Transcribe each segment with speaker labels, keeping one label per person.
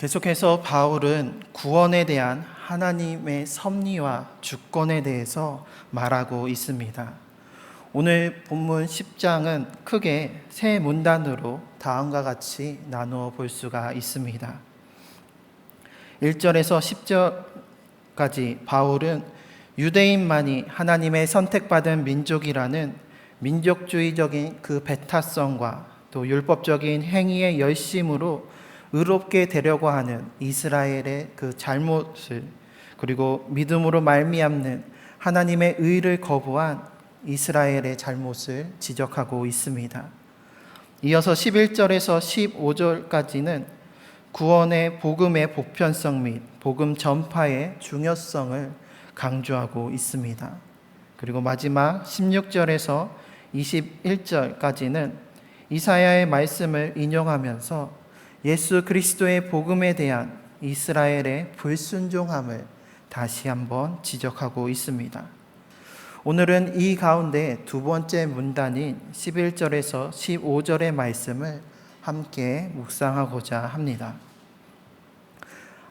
Speaker 1: 계속해서 바울은 구원에 대한 하나님의 섭리와 주권에 대해서 말하고 있습니다. 오늘 본문 10장은 크게 세 문단으로 다음과 같이 나누어 볼 수가 있습니다. 1절에서 10절까지 바울은 유대인만이 하나님의 선택받은 민족이라는 민족주의적인 그 배타성과 또 율법적인 행위의 열심으로 의롭게 되려고 하는 이스라엘의 그 잘못을 그리고 믿음으로 말미암는 하나님의 의를 거부한 이스라엘의 잘못을 지적하고 있습니다. 이어서 11절에서 15절까지는 구원의 복음의 보편성 및 복음 전파의 중요성을 강조하고 있습니다. 그리고 마지막 16절에서 21절까지는 이사야의 말씀을 인용하면서 예수 그리스도의 복음에 대한 이스라엘의 불순종함을 다시 한번 지적하고 있습니다. 오늘은 이 가운데 두 번째 문단인 11절에서 15절의 말씀을 함께 묵상하고자 합니다.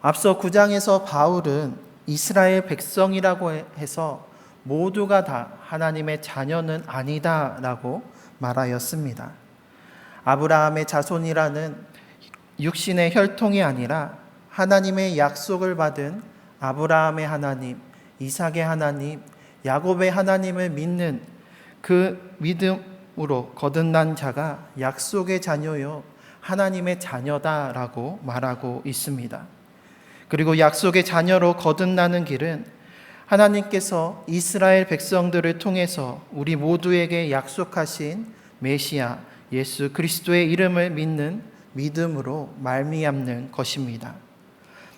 Speaker 1: 앞서 9장에서 바울은 이스라엘 백성이라고 해서 모두가 다 하나님의 자녀는 아니다라고 말하였습니다. 아브라함의 자손이라는 육신의 혈통이 아니라 하나님의 약속을 받은 아브라함의 하나님, 이삭의 하나님, 야곱의 하나님을 믿는 그 믿음으로 거듭난 자가 약속의 자녀요 하나님의 자녀다라고 말하고 있습니다. 그리고 약속의 자녀로 거듭나는 길은 하나님께서 이스라엘 백성들을 통해서 우리 모두에게 약속하신 메시아 예수 그리스도의 이름을 믿는 믿음으로 말미암는 것입니다.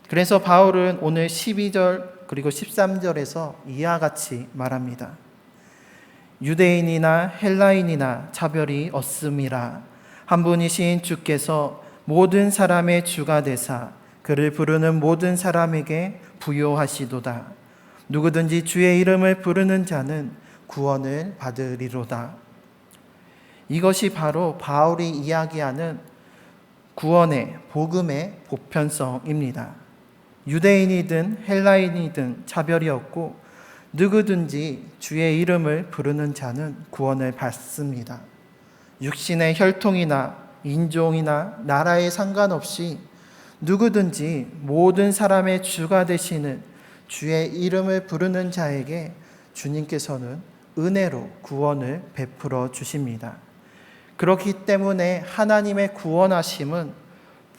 Speaker 1: 그래서 바울은 오늘 12절 그리고 13절에서 이와 같이 말합니다. 유대인이나 헬라인이나 차별이 없음이라 한 분이신 주께서 모든 사람의 주가 되사 그를 부르는 모든 사람에게 부요하시도다. 누구든지 주의 이름을 부르는 자는 구원을 받으리로다. 이것이 바로 바울이 이야기하는 구원의 복음의 보편성입니다. 유대인이든 헬라인이든 차별이 없고 누구든지 주의 이름을 부르는 자는 구원을 받습니다. 육신의 혈통이나 인종이나 나라에 상관없이 누구든지 모든 사람의 주가 되시는 주의 이름을 부르는 자에게 주님께서는 은혜로 구원을 베풀어 주십니다. 그렇기 때문에 하나님의 구원하심은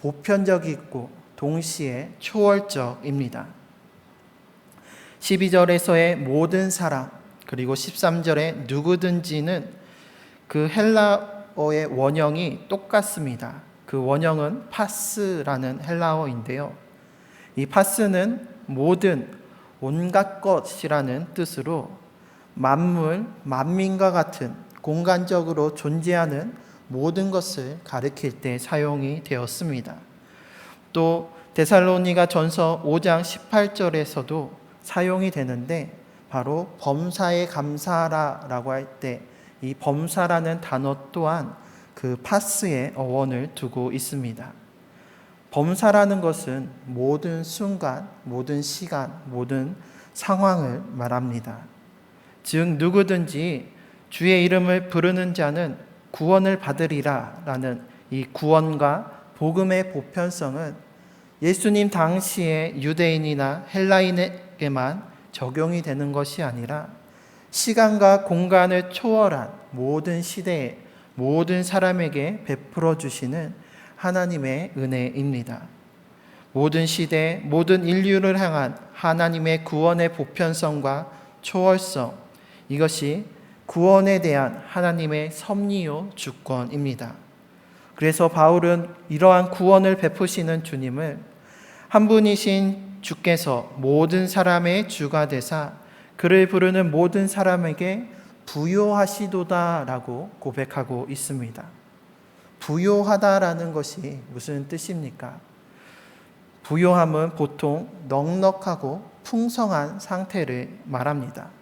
Speaker 1: 보편적이고 동시에 초월적입니다. 12절에서의 모든 사람 그리고 13절의 누구든지는 그 헬라어의 원형이 똑같습니다. 그 원형은 파스라는 헬라어인데요. 이 파스는 모든 온갖 것이라는 뜻으로 만물, 만민과 같은 공간적으로 존재하는 모든 것을 가리킬 때 사용이 되었습니다. 또 데살로니가 전서 5장 18절에서도 사용이 되는데 바로 범사에 감사하라라고 할 때 이 범사라는 단어 또한 그 파스의 어원을 두고 있습니다. 범사라는 것은 모든 순간, 모든 시간, 모든 상황을 말합니다. 즉 누구든지 주의 이름을 부르는 자는 구원을 받으리라 라는 이 구원과 복음의 보편성은 예수님 당시의 유대인이나 헬라인에게만 적용이 되는 것이 아니라 시간과 공간을 초월한 모든 시대에 모든 사람에게 베풀어 주시는 하나님의 은혜입니다. 모든 시대, 모든 인류를 향한 하나님의 구원의 보편성과 초월성, 이것이 구원에 대한 하나님의 섭리요 주권입니다. 그래서 바울은 이러한 구원을 베푸시는 주님을 한 분이신 주께서 모든 사람의 주가 되사 그를 부르는 모든 사람에게 부요하시도다라고 고백하고 있습니다. 부요하다라는 것이 무슨 뜻입니까? 부요함은 보통 넉넉하고 풍성한 상태를 말합니다.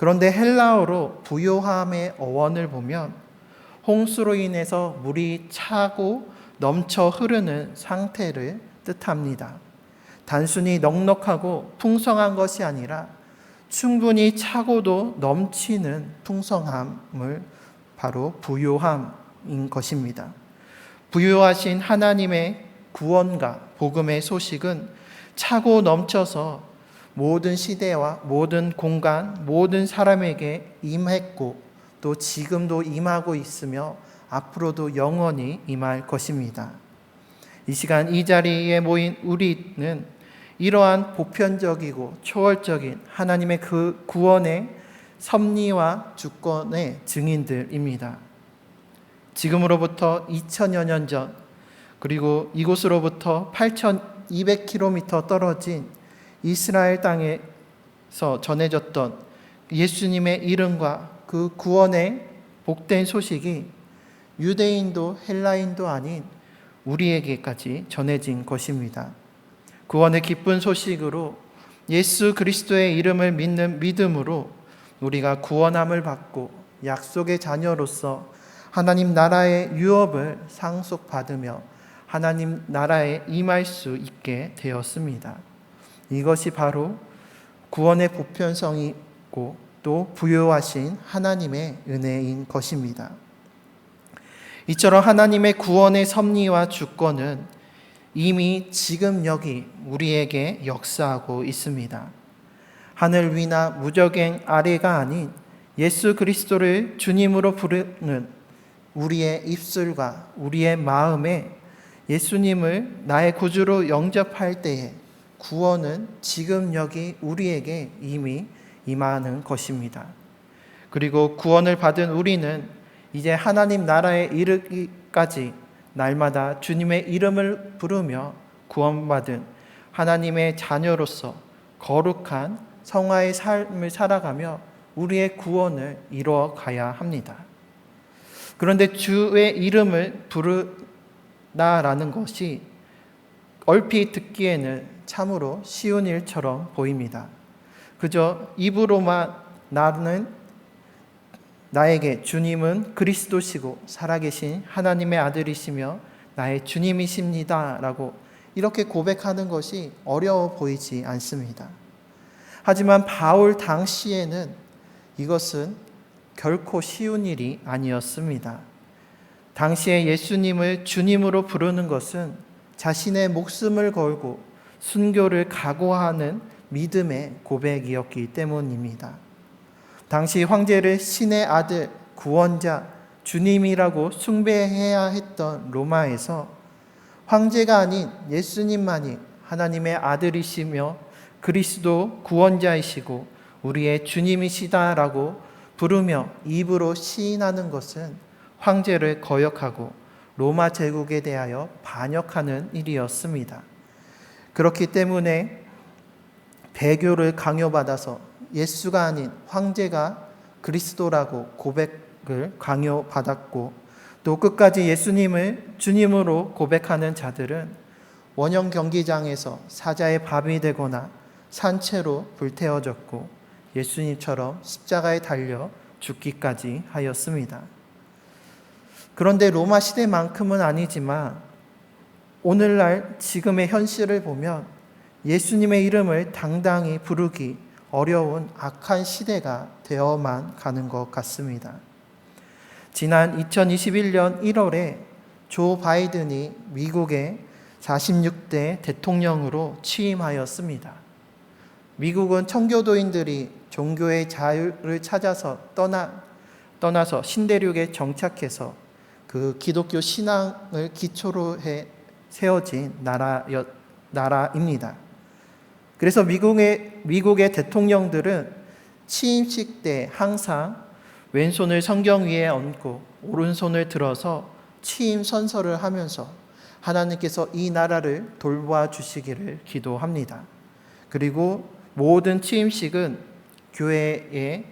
Speaker 1: 그런데 헬라어로 부요함의 어원을 보면 홍수로 인해서 물이 차고 넘쳐 흐르는 상태를 뜻합니다. 단순히 넉넉하고 풍성한 것이 아니라 충분히 차고도 넘치는 풍성함을 바로 부요함인 것입니다. 부요하신 하나님의 구원과 복음의 소식은 차고 넘쳐서 모든 시대와 모든 공간, 모든 사람에게 임했고 또 지금도 임하고 있으며 앞으로도 영원히 임할 것입니다. 이 시간 이 자리에 모인 우리는 이러한 보편적이고 초월적인 하나님의 그 구원의 섭리와 주권의 증인들입니다. 지금으로부터 2000여 년 전, 그리고 이곳으로부터 8200km 떨어진 이스라엘 땅에서 전해졌던 예수님의 이름과 그 구원의 복된 소식이 유대인도 헬라인도 아닌 우리에게까지 전해진 것입니다. 구원의 기쁜 소식으로 예수 그리스도의 이름을 믿는 믿음으로 우리가 구원함을 받고 약속의 자녀로서 하나님 나라의 유업을 상속받으며 하나님 나라에 임할 수 있게 되었습니다. 이것이 바로 구원의 보편성이고 또 부여하신 하나님의 은혜인 것입니다. 이처럼 하나님의 구원의 섭리와 주권은 이미 지금 여기 우리에게 역사하고 있습니다. 하늘 위나 무적행 아래가 아닌 예수 그리스도를 주님으로 부르는 우리의 입술과 우리의 마음에 예수님을 나의 구주로 영접할 때에 구원은 지금 여기 우리에게 이미 임하는 것입니다. 그리고 구원을 받은 우리는 이제 하나님 나라에 이르기까지 날마다 주님의 이름을 부르며 구원받은 하나님의 자녀로서 거룩한 성화의 삶을 살아가며 우리의 구원을 이루어 가야 합니다. 그런데 주의 이름을 부르다라는 것이 얼핏 듣기에는 참으로 쉬운 일처럼 보입니다. 그저 입으로만 나는 나에게 주님은 그리스도시고 살아계신 하나님의 아들이시며 나의 주님이십니다. 라고 이렇게 고백하는 것이 어려워 보이지 않습니다. 하지만 바울 당시에는 이것은 결코 쉬운 일이 아니었습니다. 당시에 예수님을 주님으로 부르는 것은 자신의 목숨을 걸고 순교를 각오하는 믿음의 고백이었기 때문입니다. 당시 황제를 신의 아들, 구원자, 주님이라고 숭배해야 했던 로마에서 황제가 아닌 예수님만이 하나님의 아들이시며 그리스도 구원자이시고 우리의 주님이시다라고 부르며 입으로 시인하는 것은 황제를 거역하고 로마 제국에 대하여 반역하는 일이었습니다. 그렇기 때문에 배교를 강요받아서 예수가 아닌 황제가 그리스도라고 고백을 강요받았고 또 끝까지 예수님을 주님으로 고백하는 자들은 원형 경기장에서 사자의 밥이 되거나 산채로 불태워졌고 예수님처럼 십자가에 달려 죽기까지 하였습니다. 그런데 로마 시대만큼은 아니지만 오늘날 지금의 현실을 보면 예수님의 이름을 당당히 부르기 어려운 악한 시대가 되어만 가는 것 같습니다. 지난 2021년 1월에 조 바이든이 미국의 46대 대통령으로 취임하였습니다. 미국은 청교도인들이 종교의 자유를 찾아서 떠나, 떠나서 신대륙에 정착해서 그 기독교 신앙을 기초로 해 세워진 나라였, 나라입니다. 그래서 미국의, 미국의 대통령들은 취임식 때 항상 왼손을 성경 위에 얹고 오른손을 들어서 취임 선서를 하면서 하나님께서 이 나라를 돌봐 주시기를 기도합니다. 그리고 모든 취임식은 교회의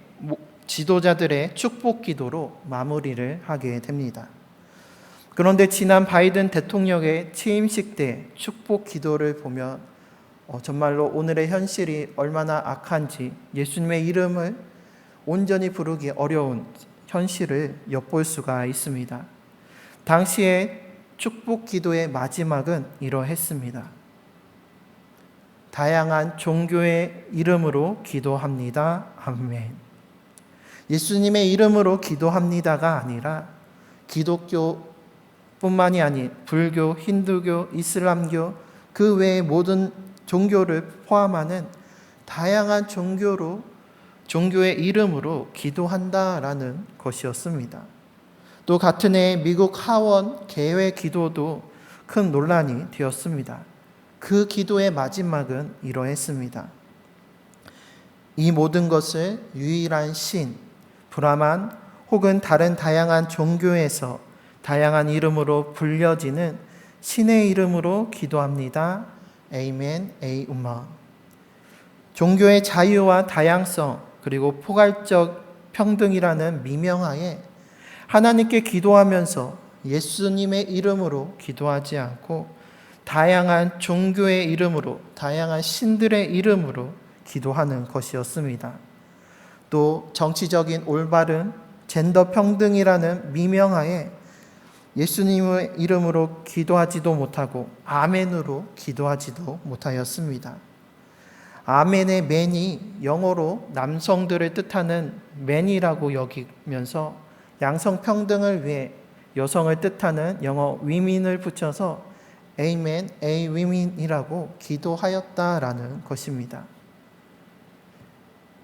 Speaker 1: 지도자들의 축복 기도로 마무리를 하게 됩니다. 그런데 지난 바이든 대통령의 취임식 때 축복 기도를 보면 어, 정말로 오늘의 현실이 얼마나 악한지 예수님의 이름을 온전히 부르기 어려운 현실을 엿볼 수가 있습니다. 당시에 축복 기도의 마지막은 이러했습니다. 다양한 종교의 이름으로 기도합니다. 아멘. 예수님의 이름으로 기도합니다가 아니라 기독교 뿐만이 아닌 불교, 힌두교, 이슬람교 그 외의 모든 종교를 포함하는 다양한 종교로 종교의 이름으로 기도한다라는 것이었습니다. 또 같은 해 미국 하원 개회 기도도 큰 논란이 되었습니다. 그 기도의 마지막은 이러했습니다. 이 모든 것을 유일한 신, 브라만 혹은 다른 다양한 종교에서 다양한 이름으로 불려지는 신의 이름으로 기도합니다. 에이멘, 에이우마. 종교의 자유와 다양성 그리고 포괄적 평등이라는 미명하에 하나님께 기도하면서 예수님의 이름으로 기도하지 않고 다양한 종교의 이름으로 다양한 신들의 이름으로 기도하는 것이었습니다. 또 정치적인 올바른 젠더 평등이라는 미명하에 예수님의 이름으로 기도하지도 못하고 아멘으로 기도하지도 못하였습니다. 아멘의 맨이 영어로 남성들을 뜻하는 맨이라고 여기면서 양성 평등을 위해 여성을 뜻하는 영어 위민을 붙여서 에이 위민이라고 기도하였다라는 것입니다.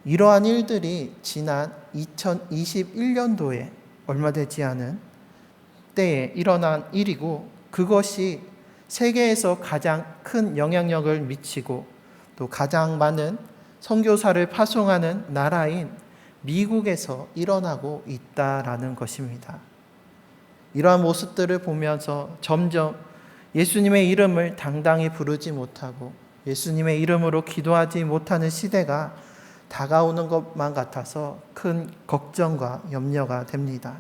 Speaker 1: 이러한 일들이 지난 2021년도에 얼마 되지 않은 때에 일어난 일이고 그것이 세계에서 가장 큰 영향력을 미치고 또 가장 많은 선교사를 파송하는 나라인 미국에서 일어나고 있다라는 것입니다. 이러한 모습들을 보면서 점점 예수님의 이름을 당당히 부르지 못하고 예수님의 이름으로 기도하지 못하는 시대가 다가오는 것만 같아서 큰 걱정과 염려가 됩니다.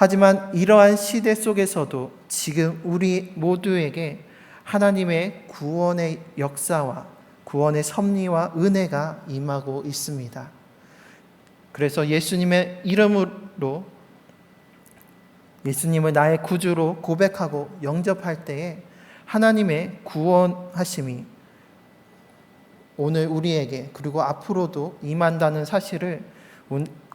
Speaker 1: 하지만 이러한 시대 속에서도 지금 우리 모두에게 하나님의 구원의 역사와 구원의 섭리와 은혜가 임하고 있습니다. 그래서 예수님의 이름으로 예수님을 나의 구주로 고백하고 영접할 때에 하나님의 구원하심이 오늘 우리에게 그리고 앞으로도 임한다는 사실을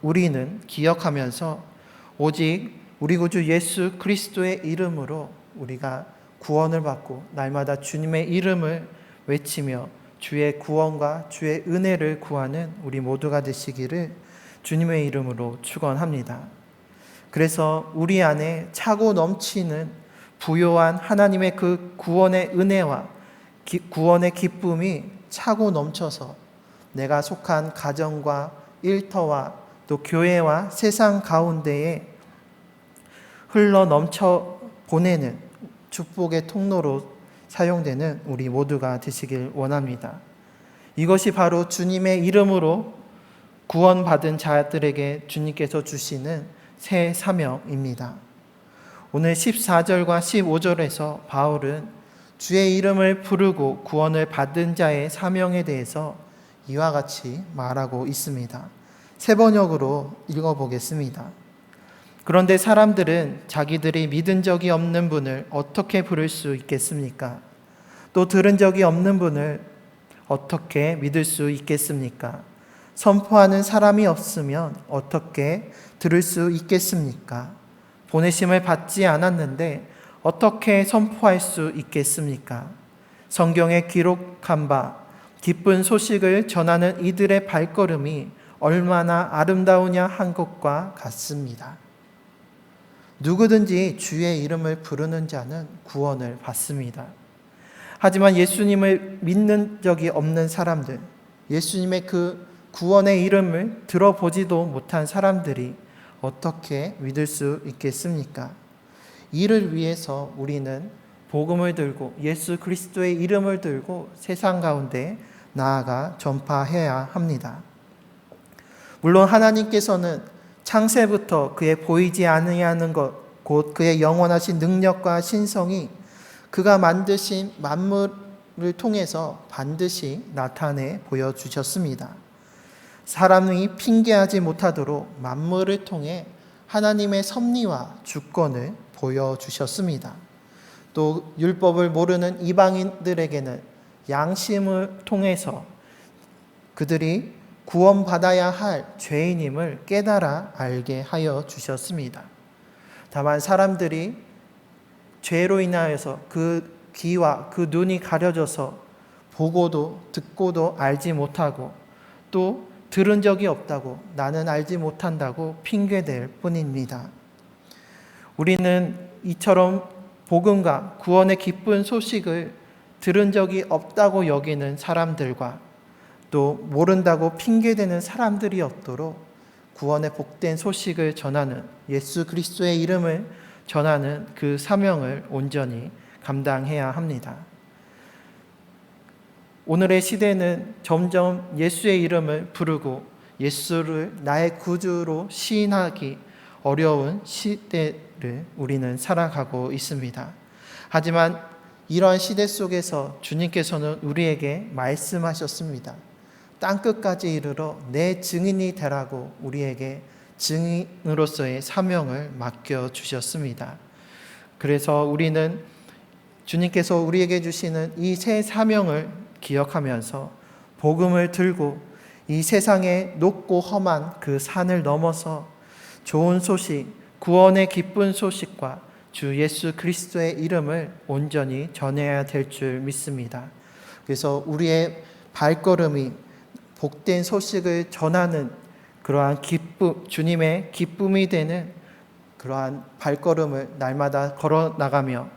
Speaker 1: 우리는 기억하면서 오직 우리 구주 예수 그리스도의 이름으로 우리가 구원을 받고 날마다 주님의 이름을 외치며 주의 구원과 주의 은혜를 구하는 우리 모두가 되시기를 주님의 이름으로 축원합니다. 그래서 우리 안에 차고 넘치는 부요한 하나님의 그 구원의 은혜와 기, 구원의 기쁨이 차고 넘쳐서 내가 속한 가정과 일터와 또 교회와 세상 가운데에 흘러 넘쳐 보내는 축복의 통로로 사용되는 우리 모두가 되시길 원합니다. 이것이 바로 주님의 이름으로 구원받은 자들에게 주님께서 주시는 새 사명입니다. 오늘 14절과 15절에서 바울은 주의 이름을 부르고 구원을 받은 자의 사명에 대해서 이와 같이 말하고 있습니다. 세 번역으로 읽어보겠습니다. 그런데 사람들은 자기들이 믿은 적이 없는 분을 어떻게 부를 수 있겠습니까? 또 들은 적이 없는 분을 어떻게 믿을 수 있겠습니까? 선포하는 사람이 없으면 어떻게 들을 수 있겠습니까? 보내심을 받지 않았는데 어떻게 선포할 수 있겠습니까? 성경에 기록한 바 기쁜 소식을 전하는 이들의 발걸음이 얼마나 아름다우냐 한 것과 같습니다. 누구든지 주의 이름을 부르는 자는 구원을 받습니다. 하지만 예수님을 믿는 적이 없는 사람들, 예수님의 그 구원의 이름을 들어보지도 못한 사람들이 어떻게 믿을 수 있겠습니까? 이를 위해서 우리는 복음을 들고 예수 그리스도의 이름을 들고 세상 가운데 나아가 전파해야 합니다. 물론 하나님께서는 창세부터 그의 보이지 않으냐는 것, 곧 그의 영원하신 능력과 신성이 그가 만드신 만물을 통해서 반드시 나타내 보여주셨습니다. 사람이 핑계하지 못하도록 만물을 통해 하나님의 섭리와 주권을 보여주셨습니다. 또 율법을 모르는 이방인들에게는 양심을 통해서 그들이 구원받아야 할 죄인임을 깨달아 알게 하여 주셨습니다. 다만 사람들이 죄로 인하여서 그 귀와 그 눈이 가려져서 보고도 듣고도 알지 못하고 또 들은 적이 없다고 나는 알지 못한다고 핑계댈 뿐입니다. 우리는 이처럼 복음과 구원의 기쁜 소식을 들은 적이 없다고 여기는 사람들과 또 모른다고 핑계대는 사람들이 없도록 구원의 복된 소식을 전하는 예수 그리스도의 이름을 전하는 그 사명을 온전히 감당해야 합니다. 오늘의 시대는 점점 예수의 이름을 부르고 예수를 나의 구주로 시인하기 어려운 시대를 우리는 살아가고 있습니다. 하지만 이러한 시대 속에서 주님께서는 우리에게 말씀하셨습니다. 땅 끝까지 이르러 내 증인이 되라고 우리에게 증인으로서의 사명을 맡겨 주셨습니다. 그래서 우리는 주님께서 우리에게 주시는 이 새 사명을 기억하면서 복음을 들고 이 세상의 높고 험한 그 산을 넘어서 좋은 소식, 구원의 기쁜 소식과 주 예수 그리스도의 이름을 온전히 전해야 될 줄 믿습니다. 그래서 우리의 발걸음이 복된 소식을 전하는 그러한 기쁨, 주님의 기쁨이 되는 그러한 발걸음을 날마다 걸어 나가며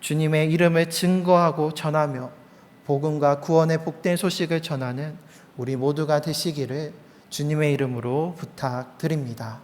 Speaker 1: 주님의 이름을 증거하고 전하며 복음과 구원의 복된 소식을 전하는 우리 모두가 되시기를 주님의 이름으로 부탁드립니다.